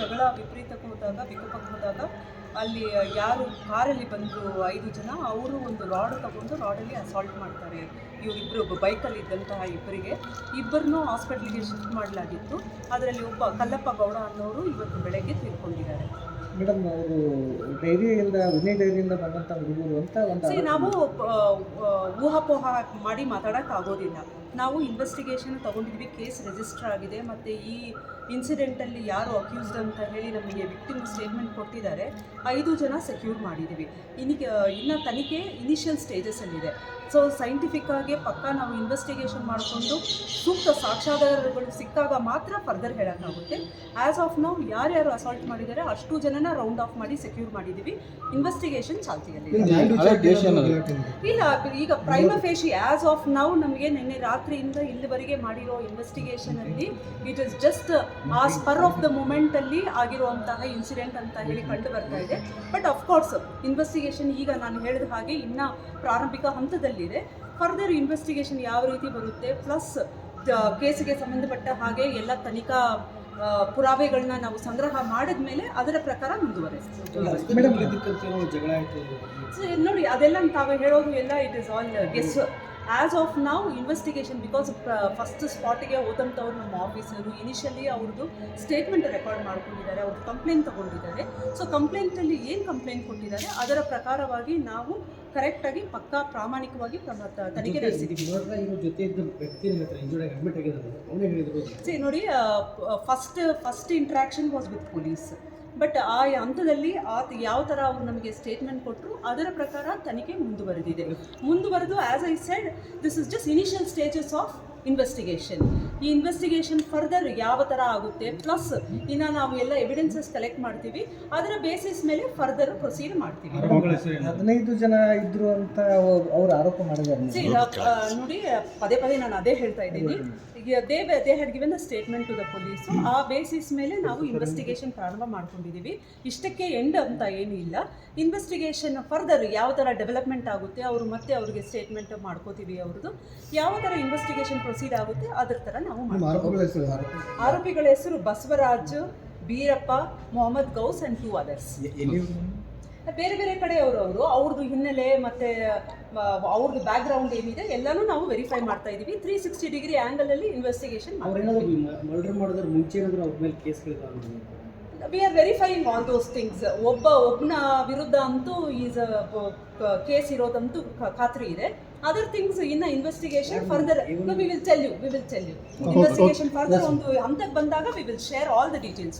ಜಗಳ ವಿಪರೀತಕ್ಕೆ ಹೋದಾಗ ವಿಕೋಪಕ್ಕೆ ಹೋದಾಗ ಅಲ್ಲಿ ಯಾರು ಕಾರಲ್ಲಿ ಬಂದು ಐದು ಜನ ಅವರು ಒಂದು ರಾಡ್ ತಗೊಂಡು ರಾಡಲ್ಲಿ ಅಸಾಲ್ಟ್ ಮಾಡ್ತಾರೆ. ಇವರಿಬ್ಬರು ಬೈಕಲ್ಲಿ ಇದ್ದಂತಹ ಇಬ್ಬರಿಗೆ. ಇಬ್ಬರನ್ನೂ ಹಾಸ್ಪಿಟ್ಲಿಗೆ ಶಿಫ್ಟ್ ಮಾಡಲಾಗಿತ್ತು. ಅದರಲ್ಲಿ ಒಬ್ಬ ಕಲ್ಲಪ್ಪ ಗೌಡ ಅನ್ನೋರು ಇವತ್ತು ಬೆಳಗ್ಗೆ ತೀರ್ಕೊಂಡಿದ್ದಾರೆ. ಮೇಡಮ್ ಅವರು ಡೈರಿಯಿಂದ ವಿನಯ್ ಡೈರಿಯಿಂದ ಬಂದಂಥ ಹುಡುಗರು ಅಂತ ಒಂದು ನಾವು ಊಹಾಪೋಹ ಮಾಡಿ ಮಾತಾಡೋಕೆ ಆಗೋದಿಲ್ಲ ನಾವು ಇನ್ವೆಸ್ಟಿಗೇಷನ್ ತಗೊಂಡಿದ್ವಿ ಕೇಸ್ ರಿಜಿಸ್ಟರ್ ಆಗಿದೆ ಮತ್ತು ಈ ಇನ್ಸಿಡೆಂಟಲ್ಲಿ ಯಾರು ಅಕ್ಯೂಸ್ಡ್ ಅಂತ ಹೇಳಿ ನಮಗೆ ವಿಕ್ಟಿಮ್ ಸ್ಟೇಟ್ಮೆಂಟ್ ಕೊಟ್ಟಿದ್ದಾರೆ. ಐದು ಜನ ಸೆಕ್ಯೂರ್ ಮಾಡಿದ್ದೀವಿ. ಇನ್ನು ಇನ್ನು ತನಿಖೆ ಇನಿಷಿಯಲ್ ಸ್ಟೇಜಸಲ್ಲಿದೆ ಸೊ ಸೈಂಟಿಫಿಕ್ ಆಗಿ ಪಕ್ಕ ನಾವು ಇನ್ವೆಸ್ಟಿಗೇಷನ್ ಮಾಡಿಕೊಂಡು ಸೂಕ್ತ ಸಾಕ್ಷಾಧಾರಗಳು ಸಿಕ್ಕಾಗ ಮಾತ್ರ ಫರ್ದರ್ ಹೇಳೋಕ್ಕಾಗುತ್ತೆ. ಆ್ಯಸ್ ಆಫ್ ನಾವು ಯಾರ್ಯಾರು ಅಸಾಲ್ಟ್ ಮಾಡಿದ್ದಾರೆ ಅಷ್ಟು ಜನನ ರೌಂಡ್ ಆಫ್ ಮಾಡಿ ಸೆಕ್ಯೂರ್ ಮಾಡಿದ್ದೀವಿ. ಇನ್ವೆಸ್ಟಿಗೇಷನ್ ಚಾಲ್ತಿಯಲ್ಲಿ ಇಲ್ಲ ಈಗ prima facie as of now ನಮಗೆ ನಿನ್ನೆ ರಾತ್ರಿಯಿಂದ ಇಲ್ಲಿವರೆಗೆ ಮಾಡಿರೋ ಇನ್ವೆಸ್ಟಿಗೇಷನ್ ಅಲ್ಲಿ it is just a spur of the moment ಅಲ್ಲಿ ಆಗಿರುವಂತಹ ಇನ್ಸಿಡೆಂಟ್ ಅಂತ ಹೇಳಿ ಕಂಡು ಬರ್ತಾ ಇದೆ. ಬಟ್ ಅಫ್ಕೋರ್ಸ್ ಇನ್ವೆಸ್ಟಿಗೇಷನ್ ಈಗ ನಾನು ಹೇಳಿದ ಹಾಗೆ ಇನ್ನ ಪ್ರಾರಂಭಿಕ ಹಂತದಲ್ಲಿದೆ. ಫರ್ದರ್ ಇನ್ವೆಸ್ಟಿಗೇಷನ್ ಯಾವ ರೀತಿ ಬರುತ್ತೆ? ಪ್ಲಸ್ ಕೇಸಿಗೆ ಸಂಬಂಧಪಟ್ಟ ಹಾಗೆ ಎಲ್ಲ ತನಿಖಾ ಪುರಾವೆಗಳನ್ನ ನಾವು ಸಂಗ್ರಹ ಮಾಡಿದ ಮೇಲೆ ಅದರ ಪ್ರಕಾರ ಮುಂದುವರೆಸ್ತೀವಿ ಮೇಡಮ್ ಜಗಳ ಆಯ್ತು? ನೋಡಿ ಅದೆಲ್ಲ ತಾವು ಹೇಳೋದು ಎಲ್ಲ it is all guess as of ನಾವು ಇನ್ವೆಸ್ಟಿಗೇಷನ್ ಬಿಕಾಸ್ ಫಸ್ಟ್ ಸ್ಪಾಟಿಗೆ ಹೋದಂಥವ್ರು ನಮ್ಮ ಆಫೀಸರು ಇನಿಷಿಯಲಿ ಅವ್ರದ್ದು ಸ್ಟೇಟ್ಮೆಂಟ್ ರೆಕಾರ್ಡ್ ಮಾಡ್ಕೊಂಡಿದ್ದಾರೆ ಅವ್ರು ಕಂಪ್ಲೇಂಟ್ ತಗೊಂಡಿದ್ದಾರೆ. ಸೊ ಕಂಪ್ಲೇಂಟಲ್ಲಿ ಏನು ಕಂಪ್ಲೇಂಟ್ ಕೊಟ್ಟಿದ್ದಾರೆ ಅದರ ಪ್ರಕಾರವಾಗಿ ನಾವು ಕರೆಕ್ಟಾಗಿ ಪಕ್ಕಾ ಪ್ರಾಮಾಣಿಕವಾಗಿ ತನಿಖೆ ನಡೆಸಿದ್ದೀವಿ. ನೋಡಿ first first interaction was with police but ಆ ಹಂತದಲ್ಲಿ ಆ ಯಾವ ಥರ ಅವ್ರು ನಮಗೆ ಸ್ಟೇಟ್ಮೆಂಟ್ ಕೊಟ್ಟರು ಅದರ ಪ್ರಕಾರ ತನಿಖೆ ಮುಂದುವರೆದಿದೆ. ಮುಂದುವರೆದು as I said this is just initial stages of investigation ಈ ಇನ್ವೆಸ್ಟಿಗೇಷನ್ ಫರ್ದರ್ ಯಾವ ಥರ ಆಗುತ್ತೆ? ಪ್ಲಸ್ ಇನ್ನು ನಾವು ಎಲ್ಲ ಎವಿಡೆನ್ಸಸ್ ಕಲೆಕ್ಟ್ ಮಾಡ್ತೀವಿ. ಅದರ ಬೇಸಿಸ್ ಮೇಲೆ ಫರ್ದರ್ ಪ್ರೊಸೀಡ್ ಮಾಡ್ತೀವಿ. ಹದಿನೈದು ಜನ ಇದ್ರು ಅಂತ ಅವರು ಆರೋಪ ಮಾಡಿದ್ದಾರೆ ನೋಡಿ ಪದೇ ಪದೇ ನಾನು ಅದೇ ಹೇಳ್ತಾ ಇದ್ದೀನಿ. ಈಗ they they had given a statement to the police ಆ ಬೇಸಿಸ್ ಮೇಲೆ ನಾವು ಇನ್ವೆಸ್ಟಿಗೇಷನ್ ಪ್ರಾರಂಭ ಮಾಡ್ಕೊಂಡಿದ್ದೀವಿ. ಇಷ್ಟಕ್ಕೆ ಎಂಡ್ ಅಂತ ಏನೂ ಇಲ್ಲ. ಇನ್ವೆಸ್ಟಿಗೇಷನ್ ಫರ್ದರ್ ಯಾವ ಥರ ಡೆವಲಪ್ಮೆಂಟ್ ಆಗುತ್ತೆ ಅವರು ಮತ್ತೆ ಅವರಿಗೆ ಸ್ಟೇಟ್ಮೆಂಟ್ ಮಾಡ್ಕೋತೀವಿ ಅವ್ರದ್ದು. ಯಾವ ಥರ ಇನ್ವೆಸ್ಟಿಗೇಷನ್ ಪ್ರೊಸೀಡ್ ಆಗುತ್ತೆ ಅದ್ರ ಥರ ನಾವು ಆರೋಪಿಗಳ ಹೆಸರು Basavaraj Beerappa Mohammed Ghouse and two others ಬೇರೆ ಬೇರೆ ಕಡೆ ಅವರು ಅವರು. ಅವ್ರದ್ದು ಹಿನ್ನೆಲೆ ಮತ್ತೆ ಅವ್ರದ್ದು ಬ್ಯಾಕ್ ಗ್ರೌಂಡ್ ಏನಿದೆ ಎಲ್ಲಾನು ನಾವು ವೆರಿಫೈ ಮಾಡ್ತಾ ಇದೀವಿ. ತ್ರೀ ಸಿಕ್ಸ್ಟಿ ಡಿಗ್ರಿ ಆಂಗಲ್ ಅಲ್ಲಿ ಇನ್ವೆಸ್ಟಿಗೇಷನ್ ಮಾಡಿದ್ರೆ ಮುಂಚೆ we are verifying all those things ಒಬ್ಬ ಒಬ್ಬನ ವಿರುದ್ಧ ಅಂತೂ ಈಸ್ ಕೇಸ್ ಇರೋದಂತೂ ಖಾತ್ರಿ ಇದೆ. ಅದರ್ ಥಿಂಗ್ಸ್ ಇನ್ನ investigation further we will tell you we will tell you investigation further ಒಂದು ಹಂತಕ್ಕೆ ಬಂದಾಗ we will share all the details